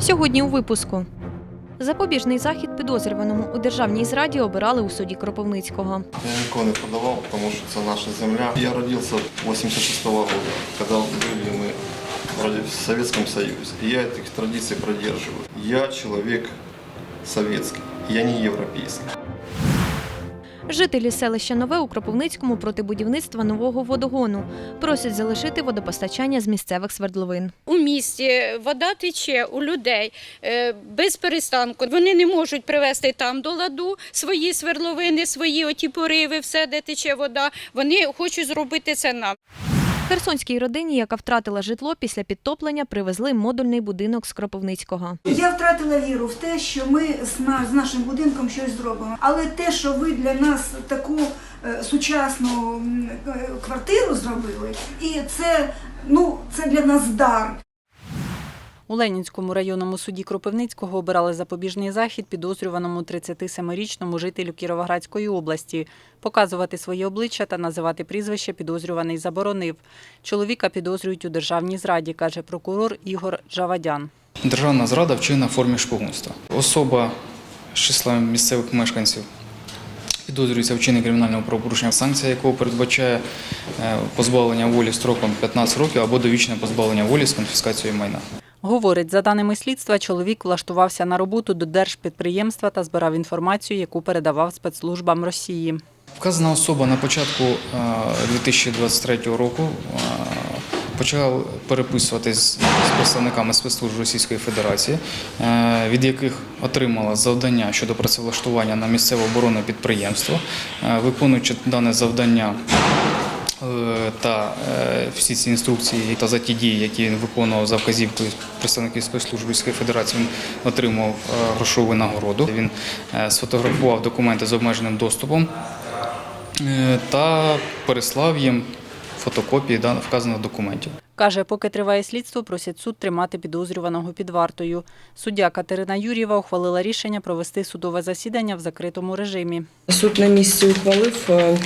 Сьогодні у випуску. Запобіжний захід підозрюваному у державній зраді обирали у суді Кропивницького. Я нікого не продавав, тому що це наша земля. Я родився 86 -го року, коли були ми вроде в Советском Союзе. Я этих традиций продерживаю. Я человек советский, я не европейский. Жителі селища Нове у Кропивницькому проти будівництва нового водогону просять залишити водопостачання з місцевих свердловин. У місті вода тече у людей е, без перестанку. Вони не можуть привести там до ладу свої свердловини, свої оті пориви, все, де тече вода. Вони хочуть зробити це нам. Херсонській родині, яка втратила житло після підтоплення, привезли модульний будинок з Кропивницького. Я втратила віру в те, що ми з нашим будинком щось зробимо. Але те, що ви для нас таку е, сучасну е, квартиру зробили, і це ну це для нас дар. У Ленінському районному суді Кропивницького обирали запобіжний захід підозрюваному 37-річному жителю Кіровоградської області. Показувати своє обличчя та називати прізвище підозрюваний заборонив. Чоловіка підозрюють у державній зраді, каже прокурор Ігор Жавадян. Державна зрада вчинена в формі шпигунства. Особа з числа місцевих мешканців підозрюється в вчиненні кримінального правопорушення, санкція якого передбачає е, позбавлення волі строком 15 років або довічне позбавлення волі з конфіскацією майна. Говорить, за даними слідства, чоловік влаштувався на роботу до держпідприємства та збирав інформацію, яку передавав спецслужбам Росії. Вказана особа на початку е, 2023 року е, почала переписуватись з представниками спецслужб Російської Федерації, е, від яких отримала завдання щодо працевлаштування на місцеве оборонне підприємство. Е, Виконуючи дане завдання е, та е, всі ці інструкції та за ті дії, які він виконував за вказівкою представників спецслужб Російської Федерації, він отримав е, грошову нагороду. Він е, сфотографував документи з обмеженим доступом е, та переслав їм фотокопії вказаних документів. Каже, поки триває слідство, просять суд тримати підозрюваного під вартою. Суддя Катерина Юрєва ухвалила рішення провести судове засідання в закритому режимі. Суд на місці ухвалив е,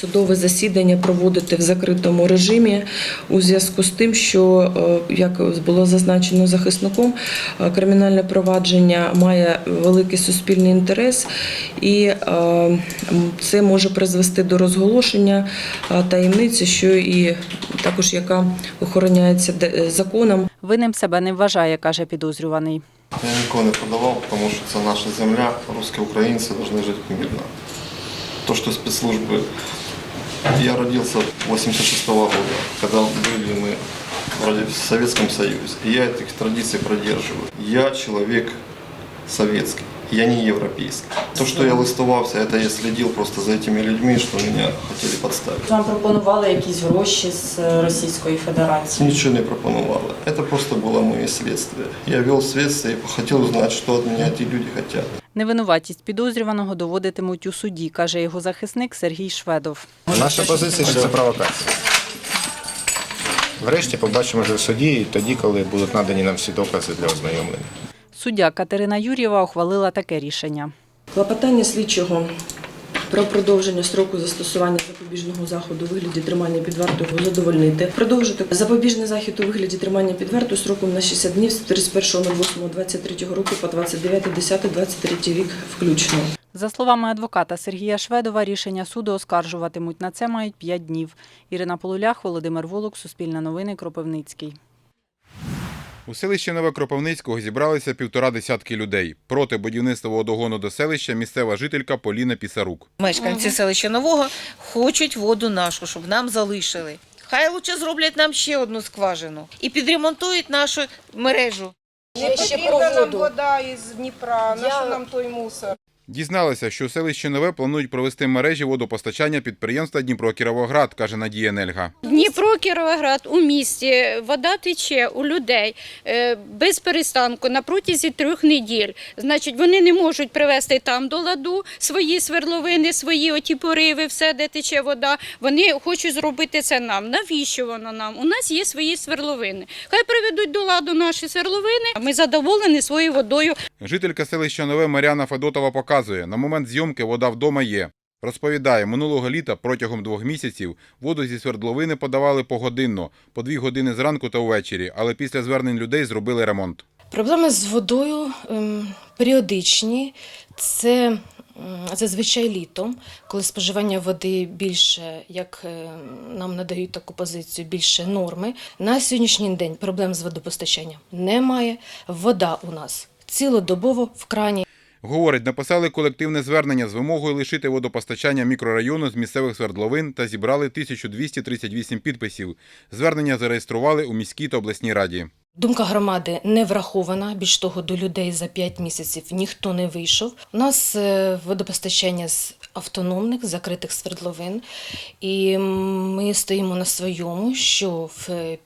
судове засідання проводити в закритому режимі у зв'язку з тим, що, е, як було зазначено захисником, е, кримінальне провадження має великий суспільний інтерес, і е, це може призвести до розголошення таємниці, що і також яка охороняється законом. Винним себе не вважає, каже підозрюваний. Я нікого не продавав, тому що це наша земля, русські українці повинні жити мирно. То, что спецслужбы... Я родился 86 -го года, когда были мы вроде в Советском Союзе. И я этих традиций продерживаю. Я человек советский, я не европейский. То, что я листовался, это я следил просто за этими людьми, что меня хотели подставить. Вам пропонували якісь гроші з е, Російської Федерації. Ничего не пропонувало. Это просто было мое следствие. Я вел следствие и хотел узнать, что от меня эти люди хотят. Невинуватість підозрюваного доводитимуть у суді, каже його захисник Сергій Шведов. Наша позиція, що це провокація. Врешті побачимо вже в суді, і тоді, коли будуть надані нам всі докази для ознайомлення. Суддя Катерина Юрєва ухвалила таке рішення. Клопотання слідчого про продовження строку застосування запобіжного заходу у вигляді тримання під вартою задовольнити. Продовжити запобіжний захід у вигляді тримання під вартою строком на 60 днів з 31.08.23 року по 29.10.23 рік включно. За словами адвоката Сергія Шведова, рішення суду оскаржуватимуть. На це мають 5 днів. Ірина Полулях, Володимир Волок, Суспільне новини, Кропивницький. У селищі Нове Кропивницького зібралися півтора десятки людей. Проти будівництва водогону до селища місцева жителька Поліна Пісарук. Мешканці селища Нового хочуть воду нашу, щоб нам залишили. Хай лучше зроблять нам ще одну скважину і підремонтують нашу мережу. Не потрібна нам вода із Дніпра, на що нам той мусор? Дізналися, що у селищі Нове планують провести мережі водопостачання підприємства Дніпро Кіровоград, каже Надія Нельга. Дніпро, Кіровоград, у місті вода тече у людей е, без перестанку на протязі трьох неділь. Значить, вони не можуть привести там до ладу свої свердловини, свої оті пориви, все, де тече вода. Вони хочуть зробити це нам. Навіщо воно нам? У нас є свої свердловини. Хай приведуть до ладу наші свердловини. Ми задоволені своєю водою. Жителька селища Нове Мар'яна Федотова показує, на момент зйомки вода вдома є. Розповідає, минулого літа протягом двох місяців воду зі свердловини подавали погодинно, по дві години зранку та увечері, але після звернень людей зробили ремонт. Проблеми з водою ем, періодичні. Це зазвичай літом, коли споживання води більше, як е, нам надають таку позицію, більше норми. На сьогоднішній день проблем з водопостачанням немає. Вода у нас цілодобово в крані. Говорить, написали колективне звернення з вимогою лишити водопостачання мікрорайону з місцевих свердловин та зібрали 1238 підписів. Звернення зареєстрували у міській та обласній раді. Думка громади не врахована. Більш того, до людей за 5 місяців ніхто не вийшов. У нас е, водопостачання з автономних закритих свердловин, і ми стоїмо на своєму, що в е,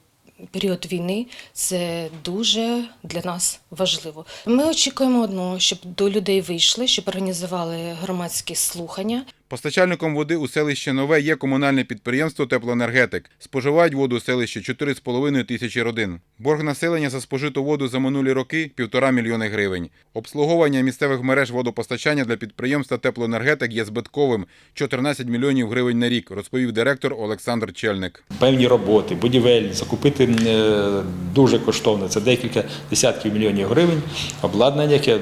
період війни це дуже для нас важливо. Ми очікуємо одного, щоб до людей вийшли, щоб організували громадські слухання. Постачальником води у селище Нове є комунальне підприємство Теплоенергетик. Споживають воду у селищі 4,5 тисячі родин. Борг населення за спожиту воду за минулі роки – півтора мільйони гривень. Обслуговування місцевих мереж водопостачання для підприємства Теплоенергетик є збитковим – 14 мільйонів гривень на рік, розповів директор Олександр Чельник. певні роботи, будівель, закупити е, дуже коштовно, це декілька десятків мільйонів гривень, обладнання, яке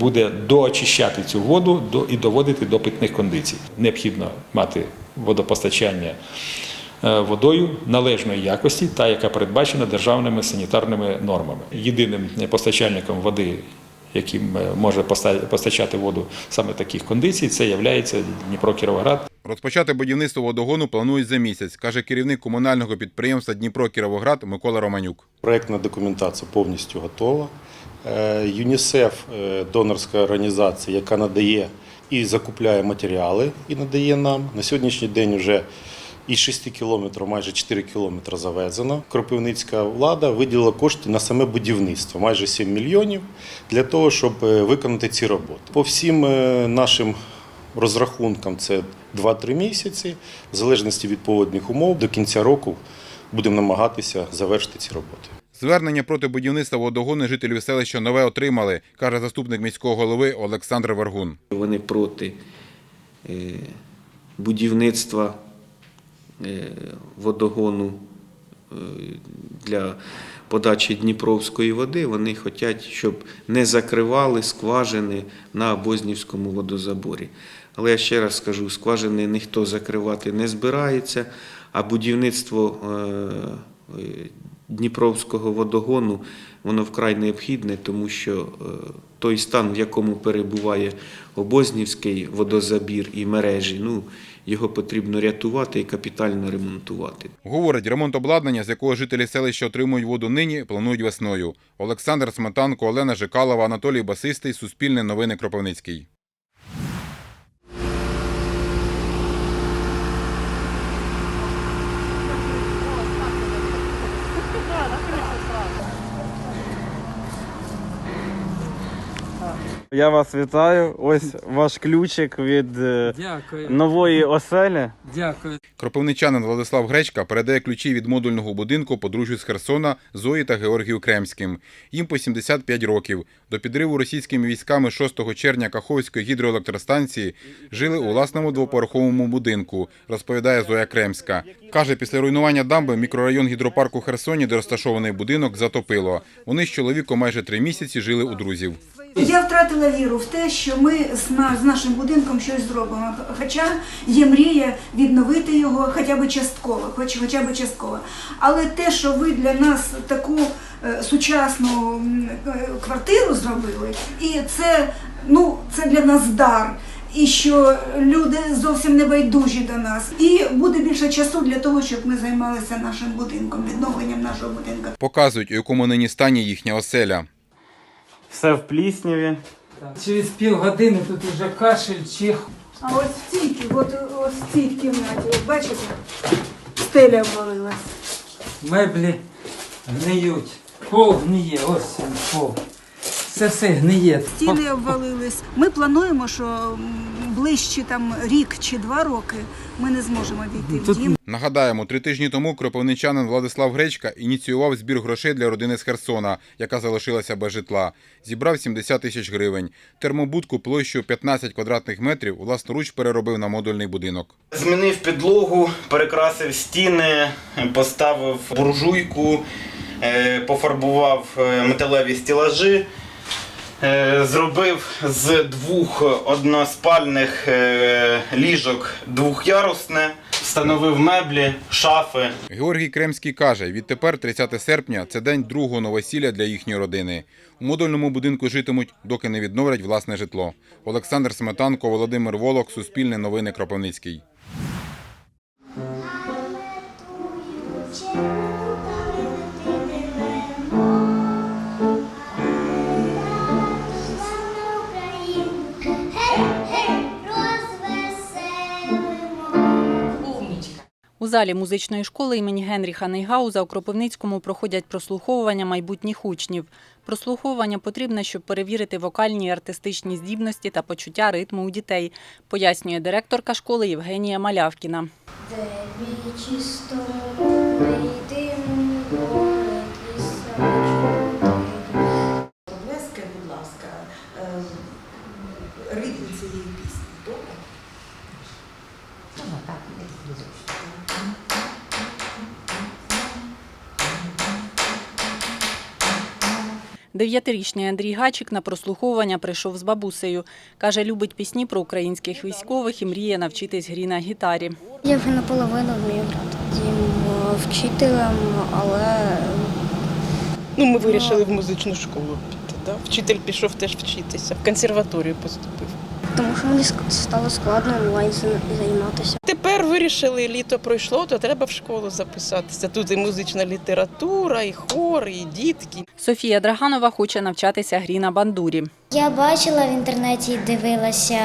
буде доочищати цю воду і доводити до питних кондицій. Необхідно мати водопостачання е, водою належної якості, та яка передбачена державними санітарними нормами. Єдиним постачальником води, яким е, може постачати воду саме таких кондицій, це є Дніпро Кіровоград. Розпочати будівництво водогону планують за місяць, каже керівник комунального підприємства Дніпро Кіровоград Микола Романюк. Проектна документація повністю готова. Е, ЮНІСЕФ донорська організація, яка надає і закупляє матеріали і надає нам. На сьогоднішній день вже із 6 кілометрів майже 4 кілометри завезено. Кропивницька влада виділила кошти на саме будівництво, майже 7 мільйонів, для того, щоб е, виконати ці роботи. По всім е, нашим розрахункам це 2-3 місяці, в залежності від погодних умов, до кінця року будемо намагатися завершити ці роботи. Звернення проти будівництва водогону жителів селища Нове отримали, каже заступник міського голови Олександр Вергун. Вони проти е, будівництва е, водогону е, для подачі Дніпровської води. Вони хочуть, щоб не закривали скважини на Бознівському водозаборі. Але я ще раз скажу, скважини ніхто закривати не збирається, а будівництво Дніпровського водогону воно вкрай необхідне, тому що е, той стан, в якому перебуває Обознівський водозабір і мережі, ну, його потрібно рятувати і капітально ремонтувати. Говорить, ремонт обладнання, з якого жителі селища отримують воду нині, планують весною. Олександр Сметанко, Олена Жикалова, Анатолій Басистий, Суспільне новини Кропивницький. Я вас вітаю. Ось ваш ключик від е, Дякую. нової оселі. Дякую. Кропивничанин Владислав Гречка передає ключі від модульного будинку подружжю з Херсона Зої та Георгію Кремським. Їм по 75 років. До підриву російськими військами 6 червня Каховської гідроелектростанції жили у власному двоповерховому будинку, розповідає Зоя Кремська. Каже, після руйнування дамби мікрорайон гідропарку Херсоні, де розташований будинок, затопило. Вони з чоловіком майже три місяці жили у друзів. Я втратила віру в те, що ми з на- з нашим будинком щось зробимо. Хоча є мрія відновити його хоча б частково, хоч хоча б частково. Але те, що ви для нас таку е, сучасну е, квартиру зробили, і це, ну, це для нас дар. І що люди зовсім не байдужі до нас, і буде більше часу для того, щоб ми займалися нашим будинком, відновленням нашого будинку. Показують, у якому нині стані їхня оселя. Все в плісняві. Через півгодини тут уже кашель, чих. А ось в цій, от, ось в цій кімнаті, от бачите, стеля обвалилась. Меблі гниють. Пол гниє, ось він пол. Це все гниє. Стіни обвалились. Ми плануємо, що ближче там рік чи два роки ми не зможемо війти в дім. Нагадаємо, три тижні тому кропивничанин Владислав Гречка ініціював збір грошей для родини з Херсона, яка залишилася без житла. Зібрав 70 тисяч гривень. Термобудку площею 15 квадратних метрів власноруч переробив на модульний будинок. Змінив підлогу, перекрасив стіни, поставив буржуйку, е, пофарбував е, металеві стілажі, зробив з двох односпальних е, ліжок двохярусне, встановив меблі, шафи. Георгій Кремський каже, відтепер 30 серпня це день другого новосілля для їхньої родини. У модульному будинку житимуть, доки не відновлять власне житло. Олександр Сметанко, Володимир Волок, Суспільне новини Кропивницький. У залі музичної школи імені Генріха Нейгауза у Кропивницькому проходять прослуховування майбутніх учнів. Прослуховування потрібне, щоб перевірити вокальні і артистичні здібності та почуття ритму у дітей, пояснює директорка школи Євгенія Малявкіна. Дев'ятирічний Андрій Гачик на прослуховування прийшов з бабусею. Каже, любить пісні про українських військових і мріє навчитись грі на гітарі. Я вже наполовину вмію грати тим вчителем, але Ну, ми вирішили в музичну школу піти. Да? Вчитель пішов теж вчитися, в консерваторію поступив. тому що мені стало складно онлайн займатися. Тепер вирішили, літо пройшло, то треба в школу записатися. Тут і музична література, і хор, і дітки. Софія Драганова хоче навчатися грі на бандурі. Я бачила в інтернеті, дивилася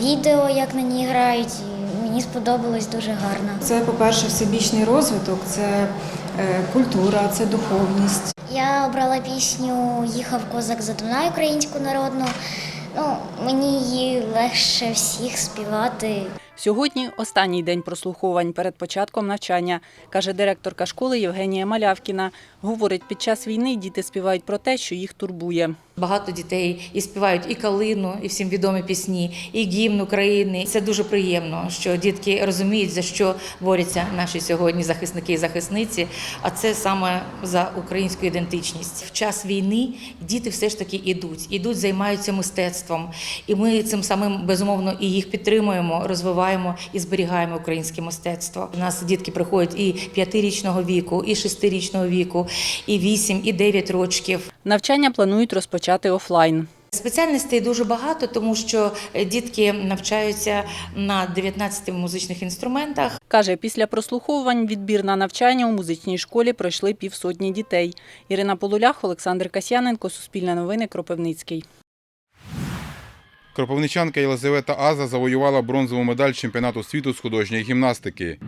відео, як на ній грають, і мені сподобалось дуже гарно. Це, по-перше, всебічний розвиток, це е, культура, це духовність. Я обрала пісню Їхав козак за Дунай українську народну. Ну, мені її легше всіх співати. Сьогодні останній день прослуховань перед початком навчання, каже директорка школи Євгенія Малявкіна. Говорить, під час війни діти співають про те, що їх турбує. Багато дітей і співають і калину, і всім відомі пісні, і гімн України. Це дуже приємно, що дітки розуміють, за що борються наші сьогодні захисники і захисниці. А це саме за українську ідентичність. В час війни діти все ж таки ідуть, ідуть, займаються мистецтвом, і ми цим самим безумовно і їх підтримуємо, розвиваємо і зберігаємо українське мистецтво. У нас дітки приходять і п'ятирічного віку, і шестирічного віку, і вісім, і дев'ять років. Навчання планують розпочати офлайн. Спеціальностей дуже багато, тому що дітки навчаються на 19 музичних інструментах. Каже, після прослуховувань відбір на навчання у музичній школі пройшли півсотні дітей. Ірина Полулях, Олександр Касьяненко, Суспільне новини, Кропивницький. Кропивничанка Єлизавета Аза завоювала бронзову медаль чемпіонату світу з художньої гімнастики.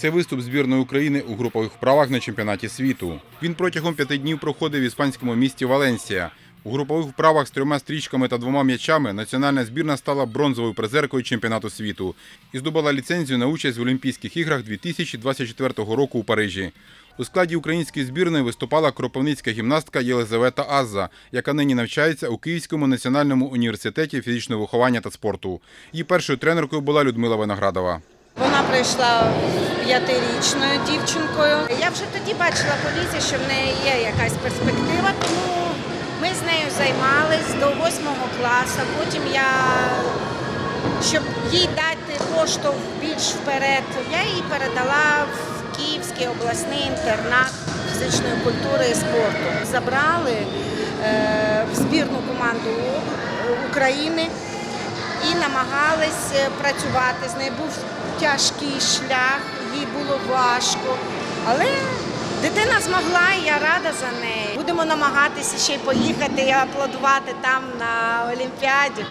Це виступ збірної України у групових вправах на чемпіонаті світу. Він протягом п'яти днів проходив в іспанському місті Валенсія. У групових вправах з трьома стрічками та двома м'ячами національна збірна стала бронзовою призеркою чемпіонату світу і здобула ліцензію на участь в Олімпійських іграх 2024 року у Парижі. У складі української збірної виступала кропивницька гімнастка Єлизавета Азза, яка нині навчається у Київському національному університеті фізичного виховання та спорту. Її першою тренеркою була Людмила Виноградова. Вона прийшла п'ятирічною дівчинкою. Я вже тоді бачила по що в неї є якась перспектива, тому ми з нею займались до восьмого класу. Потім я, щоб їй дати поштовх більш вперед, я її передала в Київський обласний інтернат фізичної культури і спорту. Забрали е, в збірну команду України і намагались е, працювати з нею. Був тяжкий шлях, їй було важко. Але дитина змогла, і я рада за неї. Будемо намагатися ще й поїхати і аплодувати там на Олімпіаді.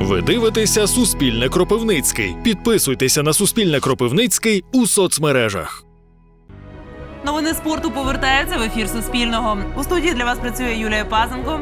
Ви дивитеся Суспільне Кропивницький. Підписуйтеся на Суспільне Кропивницький у соцмережах. Новини спорту повертаються в ефір Суспільного. У студії для вас працює Юлія Пазенко.